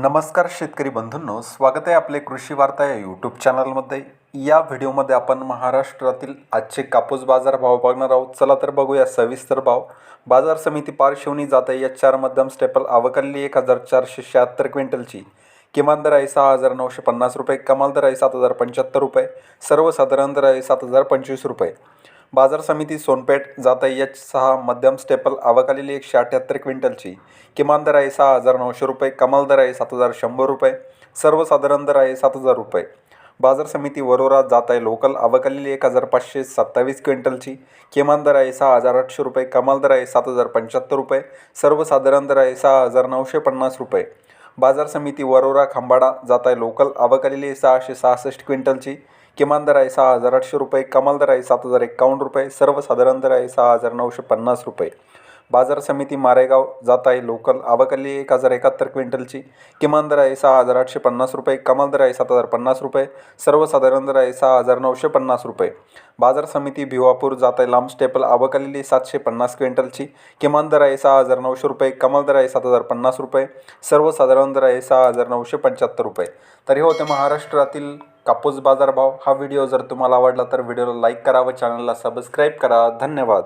नमस्कार शेतकरी बंधूंनो स्वागत आहे आपले कृषी वार्ता या यूट्यूब चॅनलमध्ये या व्हिडिओमध्ये आपण महाराष्ट्रातील आजचे कापूस बाजार भाव बघणार आहोत. चला तर बघूया सविस्तर भाव. बाजार समिती पार्श्वनी जात आहे. या चार मध्यम स्टेपल आवकल्ली एक हजार चारशे शहात्तर क्विंटलची. किमान दर आहे सहा हजार नऊशे पन्नास रुपये कमाल दर आहे सात हजार पंच्याहत्तर रुपये. सर्वसाधारण दर आहे सात हजार पंचवीस रुपये. बाजार समिती सोनपेठ जात आहे. एच सहा मध्यम स्टेपल आवकालेली एकशे अठ्याहत्तर क्विंटलची. किमान दर आहे सहा हजार नऊशे रुपये कमाल दर आहे सात हजार शंभर रुपये सर्वसाधारण दर आहे सात हजार रुपये. बाजार समिती वरोरा जात आहे लोकल आवकालेली एक हजार पाचशे सत्तावीस क्विंटलची. किमान दर आहे सहा हजार आठशे रुपये कमाल दर आहे सात हजार पंच्याहत्तर रुपये सर्वसाधारण दर आहे सहा हजार नऊशे पन्नास रुपये. बाजार समिती वरोरा खंबाडा जात आहे लोकल आवकालेली आहे सहाशे सहासष्ट क्विंटलची. किमान दर आहे सहा हजार आठशे रुपये कमाल दर आहे सात हजार एक्कावन्न रुपये सर्वसाधारण दर आहे सहा हजार नऊशे पन्नास रुपये. बाजार समिती मारेगाव जात आहे लोकल आवकल्ली एक हजार एकाहत्तर क्विंटलची. किमान दर आहे सहा हजार आठशे पन्नास रुपये कमाल दर आहे सात हजार पन्नास रुपये सर्वसाधारण दर आहे सहा हजार नऊशे पन्नास रुपये. बाजार समिती भिवापूर जात आहे लांब स्टेपल आवकलेली सातशे पन्नास क्विंटलची. किमान दर आहे सहा हजार नऊशे रुपये कमाल दर आहे सात हजार पन्नास रुपये सर्वसाधारण दर आहे सहा हजार नऊशे पंच्याहत्तर रुपये. तर हे होते महाराष्ट्रातील कापूस बाजारभाव हा व्हिडिओ जर तुम्हाला आवडला तर व्हिडिओला लाईक करा व चॅनलला सबस्क्राईब करा. धन्यवाद.